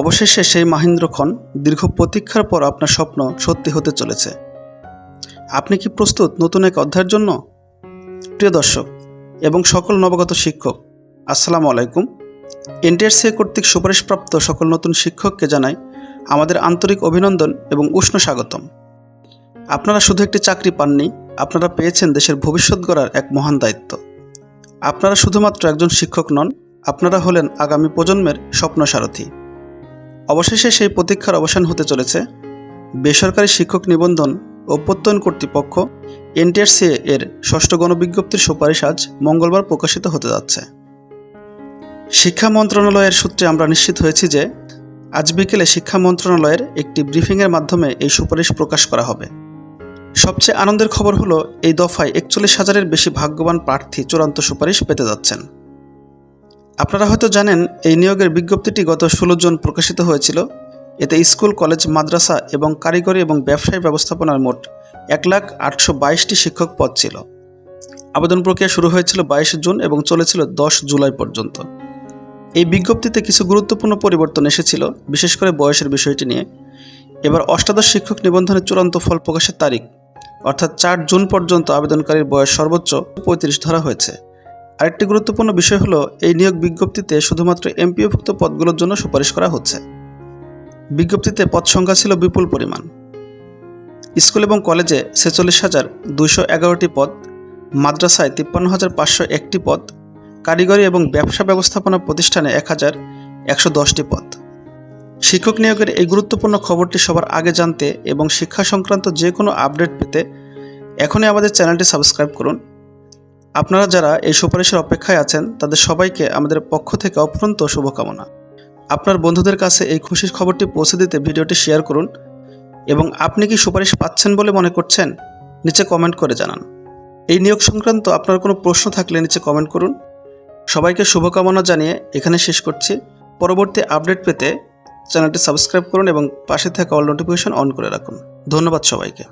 অবশেষে সেই মাহেন্দ্রক্ষণ দীর্ঘ প্রতীক্ষার পর আপনার স্বপ্ন সত্যি হতে চলেছে। আপনি কি প্রস্তুত নতুন এক অধ্যায়ের জন্য? প্রিয় দর্শক এবং সকল নবাগত শিক্ষক, আসসালামু আলাইকুম। এনটিআরসি কর্তৃক সুপারিশপ্রাপ্ত সকল নতুন শিক্ষককে জানাই আমাদের আন্তরিক অভিনন্দন এবং উষ্ণ স্বাগতম। আপনারা শুধু একটি চাকরি পাননি, আপনারা পেয়েছেন দেশের ভবিষ্যৎ গড়ার এক মহান দায়িত্ব। আপনারা শুধুমাত্র একজন শিক্ষক নন, আপনারা হলেন আগামী প্রজন্মের স্বপ্ন সারথী অবশেষে সেই প্রতীক্ষার অবসান হতে চলেছে। বেসরকারি শিক্ষক নিবন্ধন প্রত্যয়ন কর্তৃপক্ষ এনটিআরসি এর ষষ্ঠ গণবিজ্ঞপ্তির সুপারিশ আজ মঙ্গলবার প্রকাশিত হতে যাচ্ছে। শিক্ষা মন্ত্রণালয়ের সূত্রে আমরা নিশ্চিত হয়েছি যে আজ বিকেলে শিক্ষা মন্ত্রণালয়ের একটি ব্রিফিংয়ের মাধ্যমে এই সুপারিশ প্রকাশ করা হবে। সবচেয়ে আনন্দের খবর হলো, এই দফায় একচল্লিশ হাজারের বেশি ভাগ্যবান প্রার্থী চূড়ান্ত সুপারিশ পেতে যাচ্ছেন। আপনারা হয়তো জানেন, এই নিয়োগের বিজ্ঞপ্তিটি গত ষোলো জুন প্রকাশিত হয়েছিল। এতে স্কুল, কলেজ, মাদ্রাসা এবং কারিগরি এবং ব্যবসায়ী ব্যবস্থাপনার মোট এক লাখ আটশো বাইশটি শিক্ষক পদ ছিল। আবেদন প্রক্রিয়া শুরু হয়েছিল বাইশে জুন এবং চলেছিল দশ জুলাই পর্যন্ত। এই বিজ্ঞপ্তিতে কিছু গুরুত্বপূর্ণ পরিবর্তন এসেছিল, বিশেষ করে বয়সের বিষয়টি নিয়ে। এবার অষ্টাদশ শিক্ষক নিবন্ধনের চূড়ান্ত ফল প্রকাশের তারিখ, অর্থাৎ চার জুন পর্যন্ত আবেদনকারীর বয়স সর্বোচ্চ পঁয়ত্রিশ ধরা হয়েছে। আরেকটি গুরুত্বপূর্ণ বিষয় হলো, এই নিয়োগ বিজ্ঞপ্তিতে শুধুমাত্র এমপিওভুক্ত পদগুলোর জন্য সুপারিশ করা হচ্ছে। বিজ্ঞপ্তিতে পদ সংখ্যা ছিল বিপুল পরিমাণ। স্কুল এবং কলেজে ছেচল্লিশ হাজার দুইশো এগারোটি পদ, মাদ্রাসায় তিপ্পান্ন হাজার পাঁচশো একটি পদ, কারিগরি এবং ব্যবসা ব্যবস্থাপনা প্রতিষ্ঠানে এক হাজার একশো দশটি পদ। শিক্ষক নিয়োগের এই গুরুত্বপূর্ণ খবরটি সবার আগে জানতে এবং শিক্ষা সংক্রান্ত যে কোনো আপডেট পেতে এখনই আমাদের চ্যানেলটি সাবস্ক্রাইব করুন। আপনারা যারা এই সুপারিশের অপেক্ষায় আছেন, তাদের সবাইকে আমাদের পক্ষ থেকে অফুরন্ত শুভকামনা। আপনার বন্ধুদের কাছে এই খুশির খবরটি পৌঁছে দিতে ভিডিওটি শেয়ার করুন এবং আপনি কি সুপারিশ পাচ্ছেন বলে মনে করছেন, নিচে কমেন্ট করে জানান। এই নিয়োগ সংক্রান্ত আপনার কোনো প্রশ্ন থাকলে নিচে কমেন্ট করুন। সবাইকে শুভকামনা জানিয়ে এখানে শেষ করছি। পরবর্তী আপডেট পেতে চ্যানেলটি সাবস্ক্রাইব করুন এবং পাশে থাকা অল নোটিফিকেশন অন করে রাখুন। ধন্যবাদ সবাইকে।